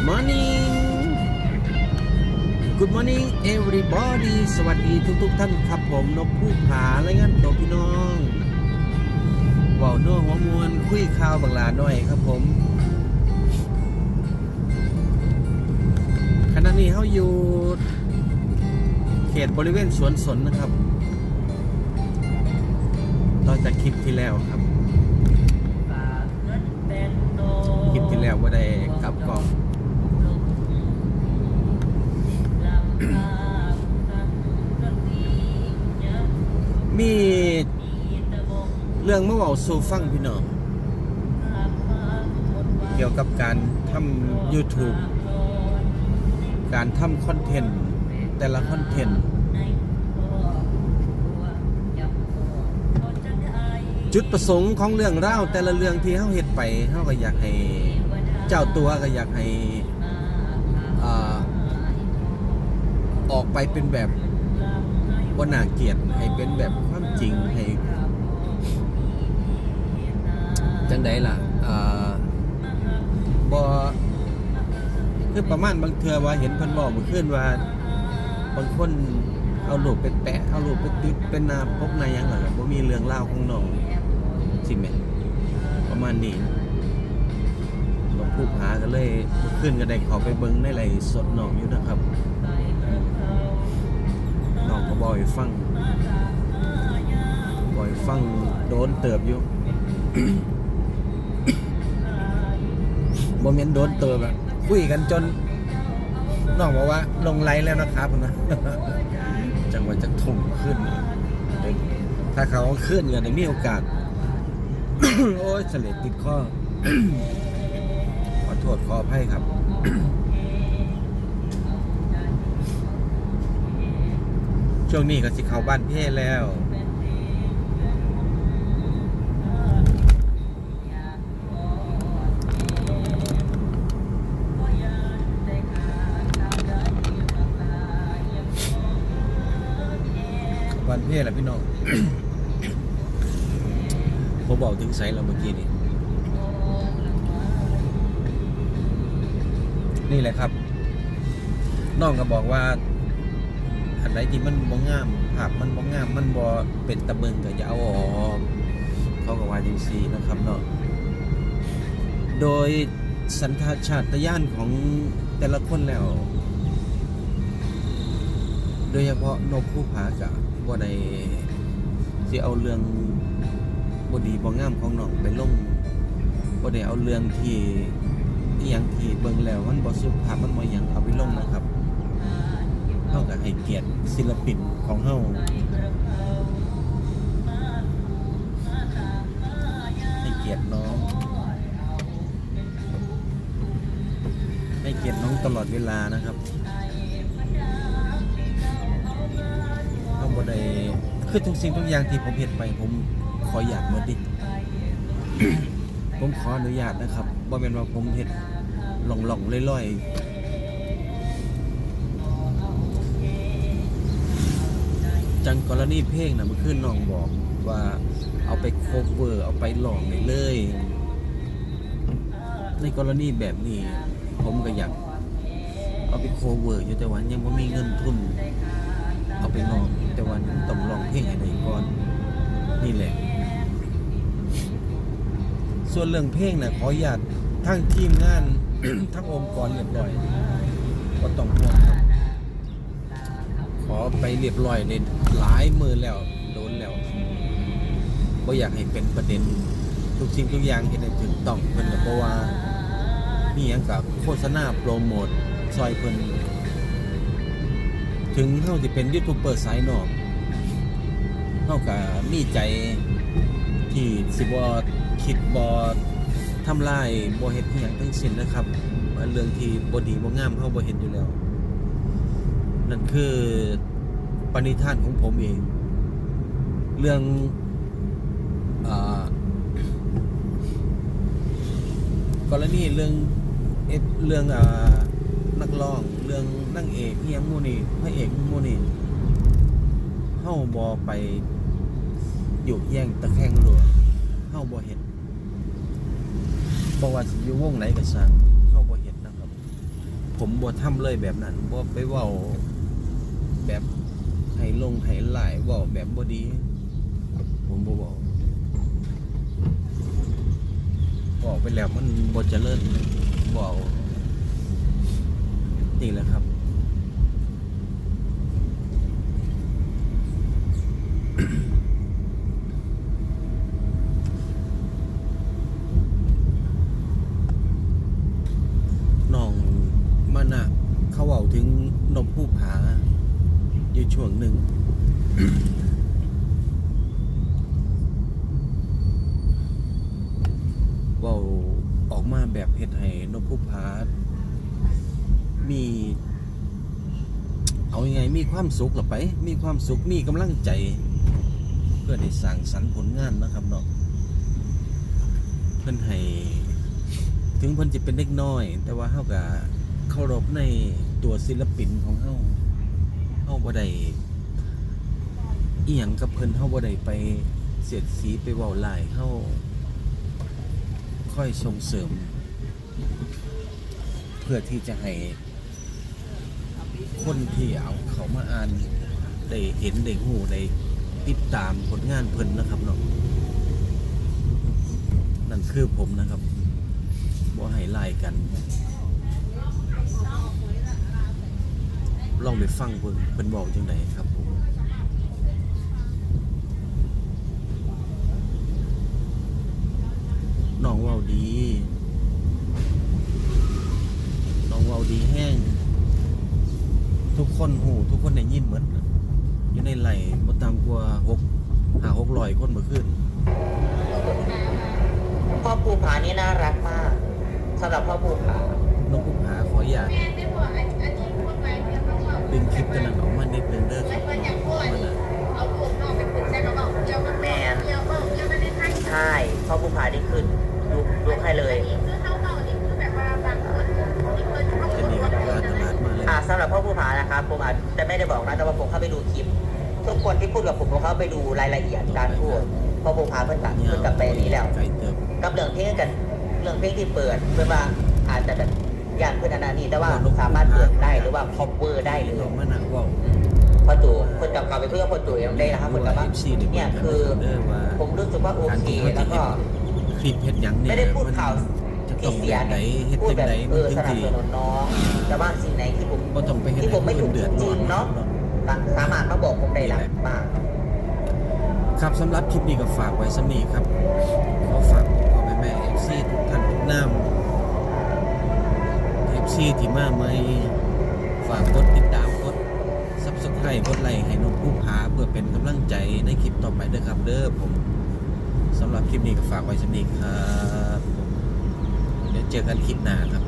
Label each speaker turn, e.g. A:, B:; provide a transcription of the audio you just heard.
A: Good morning Good morning everybody สวัสดีทุกทุกๆท่านครับผมนกผู้ผาและงั้นตัวพี่น้องเว่าวนัวหัวมวลคุยข่าวบางลาหน่อยครับผมขณะนี้เขาอยู่เขตบริเวณสวนสนนะครับ ต่อจากคลิปที่แล้วครับ รื่องเมื่อวาสู่ฟังพี่น้องเกี่ยวกับการทำ YouTube การทำคอนเทนต์ แต่ละคอนเทนต์ จุดประสงค์ของเรื่องเล่าแต่ละเรื่องที่เขาเฮ็ดไปเขาก็อยากให้เจ้าตัวก็อยากให้อออกไปเป็นแบบว่าน่าเกียดให้เป็นแบบความจริงให้ จังไดล่ะอ่าบอคือประมาณบางเทือว่าเห็นเพิ่นบอกเมื่อคืนว่าบางคนเอารูปไปแปะเอารูปไปติดเป็นหนาปกหนาหยังหรอบ่มีเรื่องเล่าวของน้องสิแม่นประมาณนี้หลวงผู้ผาก็เลยขึ้นก็ได้เขาไปเบิ้งในไรสดน้องอยู่นะครับน้องก็บอยฟังบอยฟังโดนเติบอยู่ โมเมนต์โดนเติบอะคุยกันจนน้องบอกว่าลงไลน์แล้วนะครับนะจังหวะจะทุ่มขึ้น ถ้าเขาขึ้นกันได้มีโอกาส โอ้ยเสลดติดข้อ ขอโทษขออภัยครับช่วงนี้ก็สิเข้าบ้านเพ่แล้ว นเพ่แหละพี่น้อง ผมบอกถึงไซส์เราเมื่อกี้นี่นี่แหละครับน้องก็บอกว่า อันไหนที่มันบ่งามภาพมันบ่งาม มันบ่เป็นตะเบิงก็อย่าเอาออกเขาก็ว่าจังซี่นะครับเนาะโดยสันทาชาตญาณของแต่ละคนแล้ว โดยเฉพาะนกผู้ผากะ บ่ได้สิเอาเรื่องบ่ดีบ่งามของน้องไปลงบ่ได้เอาเรื่องที่อีหยังที่เบิ่งแล้วมันบ่สุภาพมันบ่หยังเอาไปลงนะครับเฮาก็ให้เกียรติศิลปินของเฮาให้เกียรติน้องให้เกียรติน้องตลอดเวลานะครับ คือทุกสิ่งทุกอย่างที่ผมเห็นไป ผมขออยากหมดดิ ผมขออนุญาตนะครับบ่แม่นว่าผมเฮ็ดหล่องๆลอยๆจังกรณีเพลงนะเมื่อคืนน้องบอกว่าเอาไปโคเวอร์เอาไปหลองได้เลย ในกรณีแบบนี้ ผมก็อยากเอาไปโคเวอร์อยู่แต่ว่ายังบ่มีเงินทุน ส่วนเรื่องเพลงนะขออนุญาตทั้งทีมงาน ทั้งองค์กรเรียบร้อยก็ต้องห่วงครับขอไปเรียบร้อยในหลายมือแล้วโดนแล้วก็อยากให้เป็นประเด็น ทุกสิ่งทุกอย่างเห็นถูกต้องเพิ่นเพราะว่ามีหยังกับโฆษณาโปรโมทซอยเพิ่นถึงเขาจะเป็นยูทูบเบอร์สายนอกเขาก็มีใจที่สิบวอ คิดบอทำลายบอเฮ็ดอหย่างทั้งสิ้นนะครับ เรื่องที่บดีบ่งามเขาบ่เห็นอยู่แล้ว นั่นคือปณิธานของผมเอง เรื่องอ กรณีเรื่องเอฟเรื่องอ่านักร้องเรื่องนั่งเอกเฮียงมูนี่พระเอกมูนี่เฮาบ่ไปอยู่แย่งตะแคงหลัวเฮาบ่เห็น บ่ว่าสิอยู่วงไหนก็ช่างเฮาบ่เห็นนะครับ ผมบ่ทำเลยแบบนั้นบ่ไปเว้าแบบให้ลงให้หลายเว้าแบบบ่ดี ผมบ่เว้าบอกไปแล้วมันบ่เจริญบ่เอานี่แหละครับ น้องมันอะเขาเอาถึงนมผู้ผา อยู่ ช่วงหนึ่งเว่าออกมาแบบเฮ็ดให้นกผู้ผามี เอาอยัางไงมีความสุขหรอไป มีความสุขมีกำลังใจ เพื่อได้สร้างสรรผลงานนะครับเนาะเพื่อนให้ถึงเพิ่นจะเป็นเด็กน้อย แต่ว่าเฮาก็เคารพในตัวศิลปินของเฮาาบ่ได้อีหยังกับเพิ่นเฮาบ่ได้ไปเสียดสีไปเว้าหลายเฮาค่อยส่งเสริม เพื่อที่จะให้คนที่เอาเขามาอ่านได้เห็นได้ฮู้ได้ติดตามผลงานเพิ่นนะครับเนาะนั่นคือผมนะครับบ่ให้ไล่กัน ลองไปฟังเพิ่นเพิ่นบอกจังไดครับผมน้องเว้าดีน้องเว้าดีแห้ง ทุกคนหูทุกคนได้ยินเหมือนอยู่ในไหลบ่ต่ำกว่า6 5 600คนเมื่อคืน
B: พ่อภูผานี่น่ารักมากสำหรับพ่อภูผา
A: ดึงคลิปกันนั้นออกมานิดนึงเด้อครับ
B: แมนใช่พ่อภูผานี่คือลุกลุกให้เลย
A: จะหนีกับการตลาดมาเลย
B: อ่าสำหรับพ่อภูผานะครับผมอาจจะไม่ได้บอกนะแต่ว่าผมเข้าไปดูคลิป ทุกคนที่พูดกับผมผมเข้าไปดูรายละเอียดการพูดพ่อภูผาเพิ่นตัดเพิ่นกลับไปนี้แล้ว
A: กับ
B: เรื่องเพลงกันเรื่องเพลงที่เปิดเพื่อว่าอาจจะแบบ ย่างเพื่อนอนนานี้แต่ว่าสามารถเปิดได้หรือว่าคอมเวอร์ได้เลย
A: ลองมานั่งเว้า
B: พอตู่คนกับกลับไปเพื่อพอตู่ยังได้นะครับคนกับว่า
A: FC นี่
B: เนี่ยคือ
A: เด้อว่า
B: ผมรู้สึกว่าโอ
A: การ
B: เค
A: ที่เขาจะ
B: แล้ว
A: เฮ็
B: ก็
A: ดคลิปเฮ็ดหยังเนี่ย
B: ไม่ได้พูด
A: มัน
B: ข่าว
A: จะต้
B: ที่
A: อง
B: เสี
A: แบ
B: ย
A: บไหนเฮ็ด
B: พูด
A: จัง
B: แบบ
A: ได
B: เอ
A: มัน
B: อ
A: ถึ
B: ส
A: ง
B: นับ
A: สิ
B: สนุนน้องแต่ว่าสิ่งไหนที่ผม
A: บ่ต้องไปเฮ็ด
B: ที่ผมไม่
A: ให้
B: ถู
A: ผู้
B: ก
A: อื่นเดือดร้อน
B: จริงๆเนาะสามารถมาบอกผมได้หลังบ้าง
A: ครับสำหรับคลิปนี้ก็ฝากไว้สำนี้ครับขอฝากพ่อแม่แม่ FC ทุกท่านทุกน้ำ ซีที่มาใหม่ฝากกดติดตามกด Subscribe กดไลค์ให้นกผู้ผาเพื่อเป็นกำลังใจในคลิปต่อไปเด้อครับเด้อผมสำหรับคลิปนี้ก็ฝากไว้สำนี้ครับเดี๋ยวเจอกันคลิปหน้าครับ